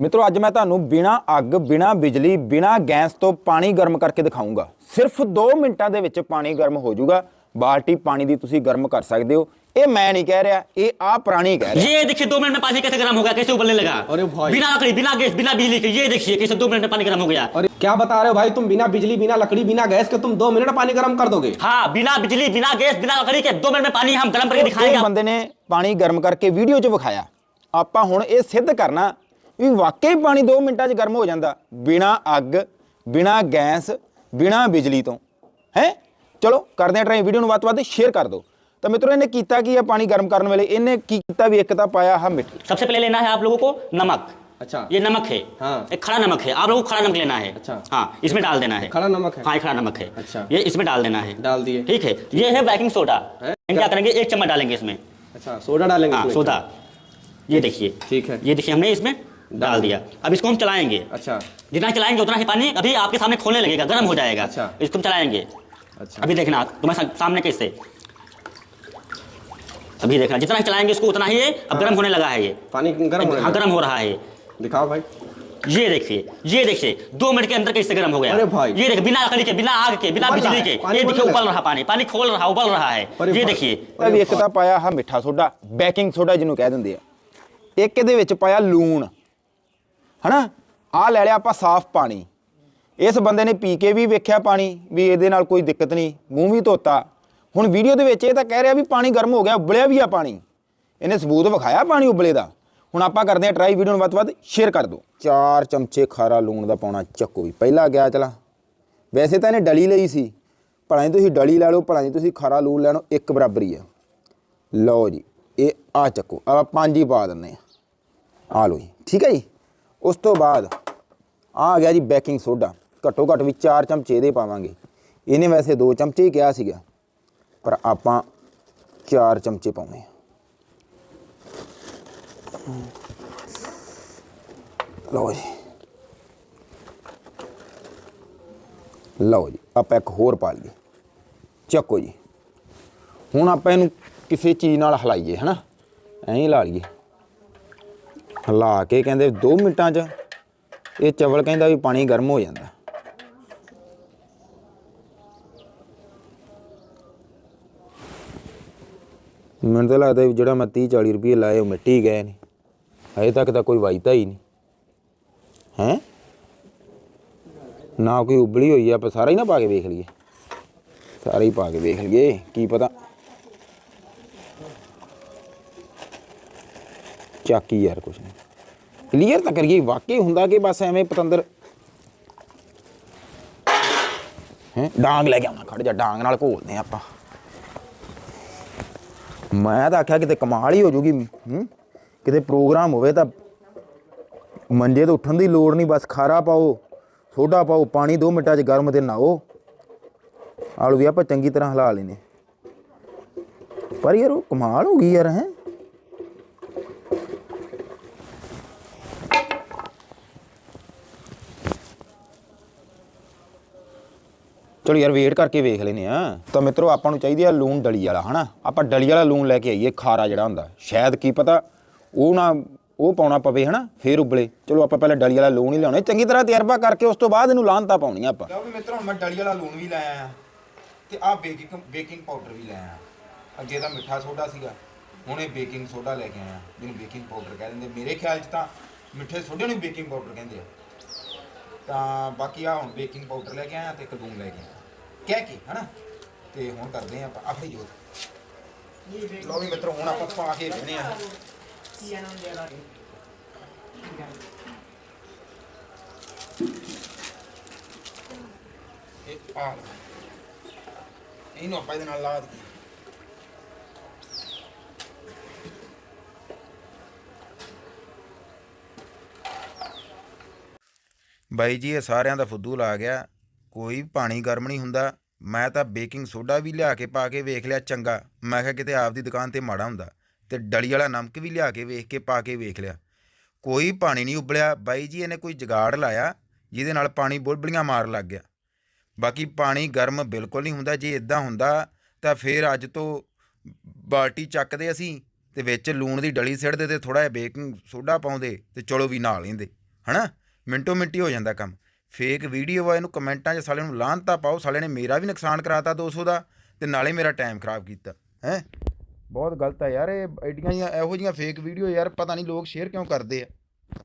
ਮਿੱਤਰੋ ਅੱਜ ਮੈਂ ਤੁਹਾਨੂੰ ਬਿਨਾ ਅੱਗ ਬਿਨਾ ਬਿਜਲੀ ਬਿਨਾ ਗੈਸ ਤੋਂ ਪਾਣੀ ਗਰਮ ਕਰਕੇ ਦਿਖਾਉਂਗਾ ਸਿਰਫ 2 ਮਿੰਟਾਂ ਦੇ ਵਿੱਚ ਪਾਣੀ ਗਰਮ ਹੋ ਜਾਊਗਾ ਬਾਲਟੀ ਪਾਣੀ ਦੀ ਤੁਸੀਂ ਗਰਮ ਕਰ ਸਕਦੇ ਹੋ ਇਹ ਮੈਂ ਨਹੀਂ ਕਹਿ ਰਿਹਾ ਇਹ ਆ ਪ੍ਰਾਣੀ ਕਹਿ ਰਿਹਾ ये देखिए दो मिनट में पानी कैसे गर्म होगा कैसे उबलने लगा अरे भाई। बिना लकड़ी बिना गैस बिना बिजली के ये देखिए कैसे दो मिनट में पानी गर्म हो गया और क्या बता रहे हो भाई तुम बिना बिजली बिना लकड़ी बिना गैस के तुम दो मिनट में पानी गर्म कर दोगे हाँ बिना बिजली बिना गैस बिना लकड़ी के दो मिनट में पानी हम गर्म करके ਉਹ दिखाएंगे ਬੰਦੇ ਨੇ ਪਾਣੀ ਗਰਮ ਕਰਕੇ ਵੀਡੀਓ 'ਚ ਵਿਖਾਇਆ ਆਪਾਂ ਹੁਣ ਇਹ ਸਿੱਧ ਕਰਨਾ ਵੀ ਵਾਕਈ ਪਾਣੀ 2 ਮਿੰਟਾਂ 'ਚ ਗਰਮ ਹੋ ਜਾਂਦਾ ਬਿਨਾ ਅੱਗ ਬਿਨਾ ਗੈਸ ਬਿਨਾ ਬਿਜਲੀ ਤੋਂ ਹੈ ਚਲੋ ਕਰਦੇ ਹਾਂ ਟਰਾਈ ਵੀਡੀਓ ਨੂੰ ਵੱਧ ਤੋਂ ਵੱਧ ਸ਼ੇਅਰ ਕਰ ਦਿਓ ਤਾਂ ਮਿੱਤਰੋ ਇਹਨੇ ਕੀਤਾ ਕੀ ਆ ਪਾਣੀ ਗਰਮ ਕਰਨ ਵੇਲੇ ਇਹਨੇ ਕੀ ਕੀਤਾ ਵੀ ਇੱਕ ਤਾਂ ਪਾਇਆ ਆਹ ਮਿੱਟੀ सबसे पहले लेना है आप लोगों को नमक अच्छा ये नमक है हाँ। एक खड़ा नमक है आप लोगों को खड़ा नमक लेना है अच्छा। हाँ इसमें डाल देना है खड़ा नमक है हाँ ये खड़ा नमक है अच्छा। ये इसमें डाल देना है डाल दिए ठीक है ये है बेकिंग सोडा है? हम क्या करेंगे एक चम्मच डालेंगे इसमें अच्छा सोडा डालेंगे हाँ इसमें? सोडा ये देखिए ठीक है ये देखिए हमने इसमें डाल दिया। अब इसको हम चलाएँगे। अच्छा। जितना चलाएँगे उतना ही पानी अभी आपके सामने खोलने लगेगा गर्म हो जाएगा। अच्छा। इसको हम चलाएँगे। अच्छा। अभी देखना तुम्हारे सामने कैसे? अभी देखना जितना चलाएँगे इसको उतना ही अब गर्म हाँ। होने लगा है ये। पानी गर्म हाँ गर्म हो रहा है। दिखाओ भाई। ये देखिए ये देखिए दो मिनट के अंदर कैसे गर्म हो गया। अरे भाई। ये देखिए बिना लकड़ी के बिना आग के बिना बिजली के ये देखिए उबल रहा पानी पानी खोल रहा उबल रहा है। ये देखिए। एक पाया हा मिठा सोडा बेकिंग सोडा जिन्होंने कह दें एक पाया लून ਹਨਾ? ਆ ਲੈ ਲਿਆ ਆਪਾਂ ਸਾਫ਼ ਪਾਣੀ। ਇਸ ਬੰਦੇ ਨੇ ਪੀ ਕੇ ਵੀ ਵੇਖਿਆ ਪਾਣੀ, ਵੀ ਇਹਦੇ ਨਾਲ ਕੋਈ ਦਿੱਕਤ ਨਹੀਂ, ਮੂੰਹ ਵੀ ਧੋਤਾ। ਹੁਣ ਵੀਡੀਓ ਦੇ ਵਿੱਚ ਇਹ ਤਾਂ ਕਹਿ ਰਿਹਾ ਵੀ ਪਾਣੀ ਗਰਮ ਹੋ ਗਿਆ, ਉਬਲਿਆ ਵੀ ਆ ਪਾਣੀ। ਇਹਨੇ ਸਬੂਤ ਵਿਖਾਇਆ ਪਾਣੀ ਉਬਲੇ ਦਾ। ਹੁਣ ਆਪਾਂ ਕਰਦੇ ਆ ਟਰਾਈ ਵੀਡੀਓ ਨੂੰ ਵੱਧ ਤੋਂ ਵੱਧ ਸ਼ੇਅਰ ਕਰ ਦਿਓ 4 ਚਮਚੇ ਖਾਰਾ ਲੂਣ ਦਾ ਪਾਉਣਾ ਚੱਕੋ ਵੀ, ਪਹਿਲਾ ਗਿਆ ਚਲਾ। ਵੈਸੇ ਤਾਂ ਇਹਨੇ ਡਲੀ ਲਈ ਸੀ। ਭਲਾ ਜੀ ਤੁਸੀਂ ਡਲੀ ਲੈ ਲਓ, ਭਲਾ ਜੀ ਤੁਸੀਂ ਖਾਰਾ ਲੂਣ ਲੈ ਲਓ ਇੱਕ ਬਰਾਬਰ ਹੀ ਆ। ਲਓ ਜੀ, ਇਹ ਆ ਚੱਕੋ ਆ ਪੰਜ ਹੀ ਪਾ ਦਿੰਨੇ ਆ ਆ ਲਓ ਜੀ, ਠੀਕ ਹੈ ਜੀ? ਉਸ ਤੋਂ ਬਾਅਦ ਆ ਗਿਆ ਜੀ ਬੇਕਿੰਗ ਸੋਡਾ। ਘੱਟੋ ਘੱਟ ਵੀ 4 ਚਮਚੇ ਇਹਦੇ ਪਾਵਾਂਗੇ। ਇਹਨੇ ਵੈਸੇ 2 ਚਮਚੇ ਹੀ ਕਿਹਾ ਸੀਗਾ, ਪਰ ਆਪਾਂ 4 ਚਮਚੇ ਪਾਉਣੇ ਆ। ਲਓ ਜੀ। ਲਓ ਜੀ, ਆਪਾਂ ਇੱਕ ਹੋਰ ਪਾ ਲਈਏ। ਚੱਕੋ ਜੀ। ਹੁਣ ਆਪਾਂ ਇਹਨੂੰ ਕਿਸੇ ਚੀਜ਼ ਨਾਲ ਹਿਲਾਈਏ, ਹਨਾ? ਐਂ ਹੀ ਲਾ ਲਈਏ। ਹਿਲਾ ਕੇ ਕਹਿੰਦੇ 2 ਮਿੰਟਾਂ 'ਚ ਇਹ ਚਵਲ ਕਹਿੰਦਾ ਵੀ ਪਾਣੀ ਗਰਮ ਹੋ ਜਾਂਦਾ। ਮੈਨੂੰ ਤਾਂ ਲੱਗਦਾ ਵੀ ਜਿਹੜਾ ਮੈਂ 30 40 ਰੁਪਏ ਲਾਏ ਉਹ ਮਿੱਟੀ ਗਏ ਨੇ। ਅਜੇ ਤੱਕ ਤਾਂ ਕੋਈ ਵਾਈਤਾ ਹੀ ਨਹੀਂ ਹੈ? ਨਾ ਕੋਈ ਉਬਲੀ ਹੋਈ ਆ, ਆਪਾਂ ਸਾਰਾ ਹੀ ਨਾ ਪਾ ਕੇ ਵੇਖ ਲਈਏ। ਸਾਰਾ ਹੀ ਪਾ ਕੇ ਵੇਖ ਲਈਏ, ਕੀ ਪਤਾ ਚਾਕੀ ਯਾਰ ਕੁਛ ਨਹੀਂ। ਕਲੀਅਰ ਤਾਂ ਕਰੀਏ, ਵਾਕਈ ਹੁੰਦਾ ਕਿ ਬਸ ਐਵੇਂ ਪਤੰਦਰ ਹੈ, ਡਾਂਗ ਲੈ ਕੇ ਆਉਣਾ, ਖੜ ਜਾ, ਡਾਂਗ ਨਾਲ ਘੋਲਦੇ ਆ ਆਪਾਂ। ਮੈਂ ਤਾਂ ਆਖਿਆ ਕਿਤੇ ਕਮਾਲ ਹੀ ਹੋ ਜੂਗੀ ਕਿਤੇ ਪ੍ਰੋਗਰਾਮ ਹੋਵੇ ਤਾਂ ਮੰਜੇ ਤੋਂ ਉੱਠਣ ਦੀ ਲੋੜ ਨਹੀਂ, ਬਸ ਖਾਰਾ ਪਾਓ, ਸੋਡਾ ਪਾਓ, ਪਾਣੀ 2 ਮਿੰਟਾਂ 'ਚ ਗਰਮ ਤੇ ਨਹਾਓ। ਆਲੂ ਵੀ ਆਪਾਂ ਚੰਗੀ ਤਰ੍ਹਾਂ ਹਿਲਾ ਲੈਨੇ। ਪਰ ਯਾਰ ਉਹ ਕਮਾਲ ਹੋ ਗਈ ਯਾਰ, ਹੈ? ਚਲੋ ਯਾਰ ਵੇਟ ਕਰਕੇ ਵੇਖ ਲੈਨੇ ਆ। ਤਾਂ ਮਿੱਤਰੋ, ਆਪਾਂ ਨੂੰ ਚਾਹੀਦੀ ਆ ਲੂਣ ਡਲੀ ਵਾਲਾ, ਹਨਾ? ਆਪਾਂ ਡਲੀ ਵਾਲਾ ਲੂਣ ਲੈ ਕੇ ਆਈਏ, ਖਾਰਾ ਜਿਹੜਾ ਹੁੰਦਾ। ਸ਼ਾਇਦ ਕੀ ਪਤਾ ਉਹ ਨਾ, ਉਹ ਪਾਉਣਾ ਪਵੇ, ਹਨਾ? ਫੇਰ ਉਬਲੇ। ਚਲੋ, ਆਪਾਂ ਪਹਿਲਾਂ ਡਲੀ ਵਾਲਾ ਲੂਣ ਹੀ ਲਿਆਉਣਾ। ਚੰਗੀ ਤਰ੍ਹਾਂ ਤਜਰਬਾ ਕਰਕੇ ਉਸ ਤੋਂ ਬਾਅਦ ਇਹਨੂੰ ਲਾਹਨਤਾ ਪਾਉਣੀ ਆਪਾਂ। ਲਓ ਵੀ ਮਿੱਤਰੋ, ਹੁਣ ਮੈਂ ਡਲੀ ਵਾਲਾ ਲੂਣ ਵੀ ਲੈ ਆਇਆ। ਤੇ ਆਹ ਬੇਕਿੰਗ ਬੇਕਿੰਗ ਪਾਊਡਰ ਵੀ ਲੈ ਆਇਆ। ਅੱਗੇ ਤਾਂ ਮਿੱਠਾ ਸੋਡਾ ਸੀਗਾ। ਹੁਣ ਇਹ ਬੇਕਿੰਗ ਸੋਡਾ ਲੈ ਕੇ ਆਇਆ। ਜਿਹਨੂੰ ਬੇਕਿੰਗ ਪਾਊਡਰ ਕਹਿ ਦਿੰਦੇ। ਮੇਰੇ ਖਿਆਲ 'ਚ ਤਾਂ ਮਿੱਠੇ ਸੋਡੇ ਨੂੰ ਬੇਕਿੰਗ ਪਾਊਡਰ ਕਹਿੰਦੇ ਆ। ਤਾਂ ਬਾਕੀ ਆ ਹੁਣ ਬੇਕਿੰਗ ਪਾਊਡਰ ਲੈ ਕੇ ਆਇਆ ਤੇ ਲੂਣ ਲੈ ਕੇ ਆਇਆ। ਕਹਿ ਕੇ ਹਨਾ? ਤੇ ਹੁਣ ਕਰਦੇ ਆ ਆਪਾਂ ਆਪਣੀ ਜੋਤ। ਲਓ ਵੀ ਮਿੱਤਰੋ ਹੁਣ ਆਪਾਂ ਪਾ ਕੇ ਵੇਖਦੇ ਆ ਇਹ ਆ ਲਓ। ਇਹਨੂੰ ਆਪਾਂ ਇਹਦੇ ਨਾਲ ਲਾ ਦਈਏ। ਬਾਈ ਜੀ, ਇਹ ਸਾਰਿਆਂ ਦਾ ਫੁੱਦੂ ਲਾ ਗਿਆ। ਕੋਈ ਪਾਣੀ ਗਰਮ ਨਹੀਂ ਹੁੰਦਾ। ਮੈਂ ਤਾਂ ਬੇਕਿੰਗ ਸੋਡਾ ਵੀ ਲਿਆ ਕੇ ਪਾ ਕੇ ਵੇਖ ਲਿਆ ਚੰਗਾ। ਮੈਂ ਕਿਹਾ ਕਿਤੇ ਆਪਦੀ ਦੁਕਾਨ ਤੇ ਮਾੜਾ ਹੁੰਦਾ। ਤੇ ਡਲੀ ਵਾਲਾ ਨਮਕ ਵੀ ਲਿਆ ਕੇ ਵੇਖ ਕੇ ਪਾ ਕੇ ਵੇਖ ਲਿਆ। ਕੋਈ ਪਾਣੀ ਨਹੀਂ ਉਬਲਿਆ। ਬਾਈ ਜੀ, ਇਹਨੇ ਕੋਈ ਜਗਾੜ ਲਾਇਆ, ਜਿਹਦੇ ਨਾਲ ਪਾਣੀ ਬੁਲਬਲੀਆਂ ਮਾਰ ਲੱਗ ਗਿਆ। ਬਾਕੀ ਪਾਣੀ ਗਰਮ ਬਿਲਕੁਲ ਨਹੀਂ ਹੁੰਦਾ। ਜੇ ਇਦਾਂ ਹੁੰਦਾ, ਤਾਂ ਫਿਰ ਅੱਜ ਤੋਂ ਬਾਲਟੀ ਚੱਕਦੇ ਅਸੀਂ ਤੇ ਵਿੱਚ ਲੂਣ ਦੀ ਡਲੀ ਸਿੱਟਦੇ ਤੇ ਥੋੜਾ ਜਿਹਾ ਬੇਕਿੰਗ ਸੋਡਾ ਪਾਉਂਦੇ ਤੇ ਚਲੋ ਵੀ ਨਾਲ ਲੈਂਦੇ ਹਨਾ? ਮਿੰਟੋ ਮਿੰਟੀ ਹੋ ਜਾਂਦਾ ਕੰਮ। ਫੇਕ ਵੀਡੀਓ ਆ, ਇਹਨੂੰ ਕਮੈਂਟਾਂ 'ਚ ਸਾਲੇ ਨੂੰ ਲਾਹਨਤਾ ਪਾਓ ਸਾਲੇ ਨੇ ਮੇਰਾ ਵੀ ਨੁਕਸਾਨ ਕਰਾਤਾ 200 ਦਾ ਤੇ ਨਾਲੇ ਮੇਰਾ ਟਾਈਮ ਖਰਾਬ ਕੀਤਾ, ਹੈ? ਬਹੁਤ ਗਲਤ ਆ ਯਾਰ, ਇਹ ਐਡੀਆਂ ਜੀਆਂ ਇਹੋ ਜੀਆਂ ਫੇਕ ਵੀਡੀਓ ਯਾਰ, ਪਤਾ ਨਹੀਂ ਲੋਕ ਸ਼ੇਅਰ ਕਿਉਂ ਕਰਦੇ ਆ।